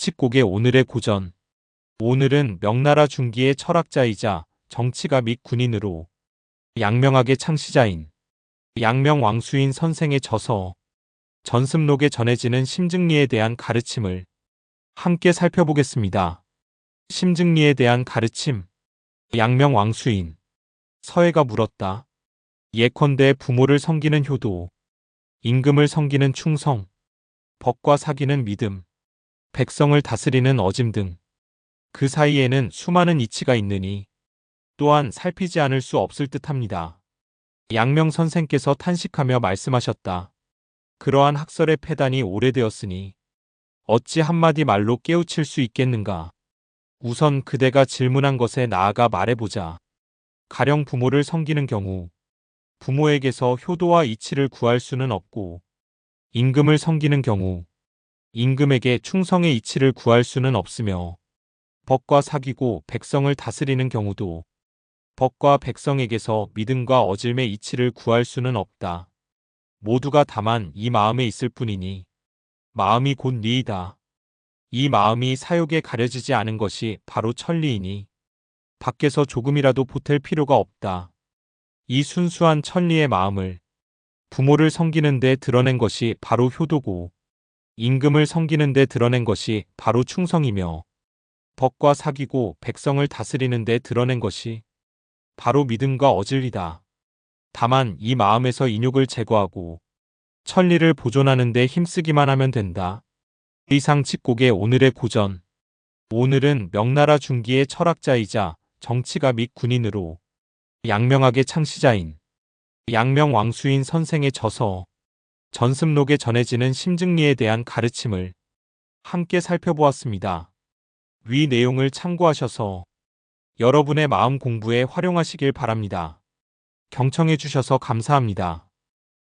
칙곡의 오늘의 고전. 오늘은 명나라 중기의 철학자이자 정치가 및 군인으로 양명학의 창시자인 양명 왕수인 선생의 저서 전습록에 전해지는 심증리에 대한 가르침을 함께 살펴보겠습니다. 심증리에 대한 가르침 양명 왕수인 서해가 물었다. 예컨대 부모를 섬기는 효도, 임금을 섬기는 충성, 법과 사기는 믿음, 백성을 다스리는 어짐 등 그 사이에는 수많은 이치가 있느니 또한 살피지 않을 수 없을 듯합니다. 양명 선생께서 탄식하며 말씀하셨다. 그러한 학설의 폐단이 오래되었으니 어찌 한마디 말로 깨우칠 수 있겠는가. 우선 그대가 질문한 것에 나아가 말해보자. 가령 부모를 섬기는 경우 부모에게서 효도와 이치를 구할 수는 없고 임금을 섬기는 경우 임금에게 충성의 이치를 구할 수는 없으며 법과 사귀고 백성을 다스리는 경우도 법과 백성에게서 믿음과 어질의 이치를 구할 수는 없다. 모두가 다만 이 마음에 있을 뿐이니 마음이 곧 리이다. 이 마음이 사욕에 가려지지 않은 것이 바로 천리이니 밖에서 조금이라도 보탤 필요가 없다. 이 순수한 천리의 마음을 부모를 섬기는 데 드러낸 것이 바로 효도고 임금을 섬기는 데 드러낸 것이 바로 충성이며 법과 사귀고 백성을 다스리는 데 드러낸 것이 바로 믿음과 어질이다. 다만 이 마음에서 인욕을 제거하고 천리를 보존하는 데 힘쓰기만 하면 된다. 이상 칙곡의 오늘의 고전 오늘은 명나라 중기의 철학자이자 정치가 및 군인으로 양명학의 창시자인 양명 왕수인 선생의 저서 전습록에 전해지는 심증리에 대한 가르침을 함께 살펴보았습니다. 위 내용을 참고하셔서 여러분의 마음 공부에 활용하시길 바랍니다. 경청해 주셔서 감사합니다.